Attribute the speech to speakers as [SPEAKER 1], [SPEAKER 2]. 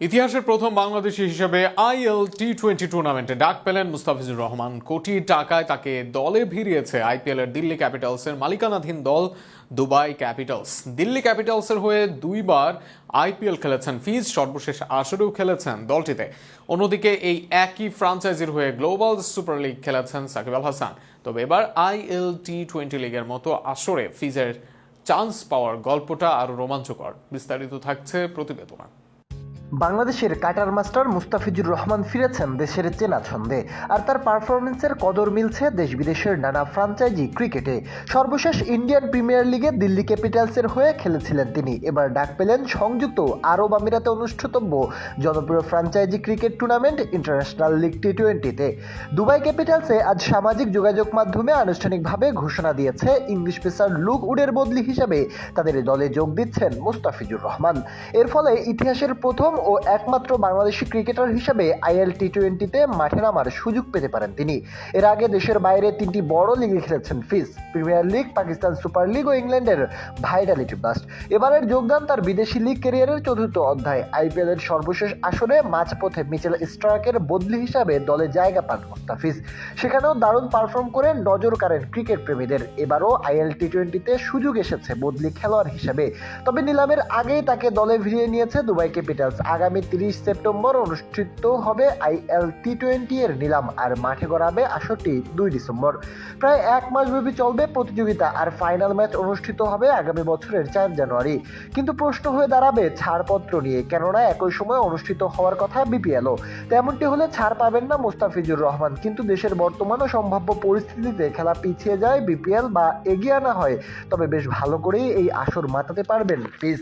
[SPEAKER 1] ইতিহাসের প্রথম বাংলাদেশি হিসেবে আইএল টি টোয়েন্টি টুর্নামেন্টে ডাক পেলেন মুস্তাফিজুর রহমান। কোটি টাকায় তাকে দলে ভিড়িয়েছে আইপিএল এর দিল্লি ক্যাপিটালসের মালিকানাধীন দল দুবাই ক্যাপিটালস। দিল্লি ক্যাপিটালসের হয়ে দুইবার আইপিএল খেলেছেন ফিজ, সর্বশেষ আসরেও খেলেছেন দলটিতে। অন্যদিকে এই একই ফ্রাঞ্চাইজির হয়ে গ্লোবাল সুপার লিগ খেলেছেন সাকিব আল হাসান। তবে এবার আইএল টি টোয়েন্টি লিগের মতো আসরে ফিজের চান্স পাওয়ার গল্পটা আরও রোমাঞ্চকর। বিস্তারিত থাকছে প্রতিবেদনা।
[SPEAKER 2] বাংলাদেশের কাটার মাস্টার মুস্তাফিজুর রহমান ফিরেছেন দেশের চেনা ছন্দে, আর তার পারফরমেন্সের কদর মিলছে দেশ বিদেশের নানা ফ্রাঞ্চাইজি ক্রিকেটে। সর্বশেষ ইন্ডিয়ান প্রিমিয়ার লিগে দিল্লি ক্যাপিটালসের হয়ে খেলেছিলেন তিনি। এবার ডাক পেলেন সংযুক্ত আরব আমিরাতে অনুষ্ঠিতব্য জনপ্রিয় franchise cricket tournament international league T টোয়েন্টিতে দুবাই ক্যাপিটালসে আজ সামাজিক যোগাযোগ মাধ্যমে আনুষ্ঠানিকভাবে ঘোষণা দিয়েছে ইংলিশ পেসার লুক উডের বদলি হিসাবে তাদের দলে যোগ দিচ্ছেন মুস্তাফিজুর রহমান। এর ফলে ইতিহাসের প্রথম ও একমাত্র বাংলাদেশি ক্রিকেটার হিসেবে আইএল টি টোয়েন্টিতে মাঠে নামার সুযোগ পেতে পারেন তিনি। এর আগে দেশের বাইরে তিনটি বড় লিগে খেলেছেন ফিস premier league, Pakistan super league ও ইংল্যান্ডের ভাইডালিটি ব্লাস্ট। এবারের যোগদান তার বিদেশি লিগ ক্যারিয়ারের চতুর্থ অধ্যায়। আইপিএল এর সর্বশেষ আসরে মাঝপথে মিচেল স্টার্কের বদলি হিসাবে দলে জায়গা পান মুস্তাফিজ। সেখানেও দারুণ পারফর্ম করে নজর কাড়েন ক্রিকেট প্রেমীদের। এবারও আইএল টি টোয়েন্টিতে সুযোগ এসেছে বদলি খেলোয়াড় হিসেবে। তবে নিলামের আগেই তাকে দলে ভিড়িয়ে নিয়েছে দুবাই ক্যাপিটালস। আগামী তিরিশ সেপ্টেম্বর অনুষ্ঠিত হবে আইএল টি টোয়েন্টি এর নিলাম আর মাঠে গড়াবে আসরটি দুই ডিসেম্বর। প্রায় এক মাস ব্যাপী চলবে প্রতিযোগিতা আর ফাইনাল ম্যাচ অনুষ্ঠিত হবে আগামী বছরের চার জানুয়ারি। কিন্তু প্রশ্ন হয়ে দাঁড়াবে ছাড়পত্র নিয়ে। কেননা একই সময় অনুষ্ঠিত হওয়ার কথা বিপিএলও। তেমনটি হলে ছাড় পাবেন না মুস্তাফিজুর রহমান। কিন্তু দেশের বর্তমান সম্ভাব্য পরিস্থিতিতে খেলা পিছিয়ে যায় বিপিএল বা এগিয়ে আনা হয়। তবে বেশ ভালো করেই এই আসর মাতাতে পারবেন। পিস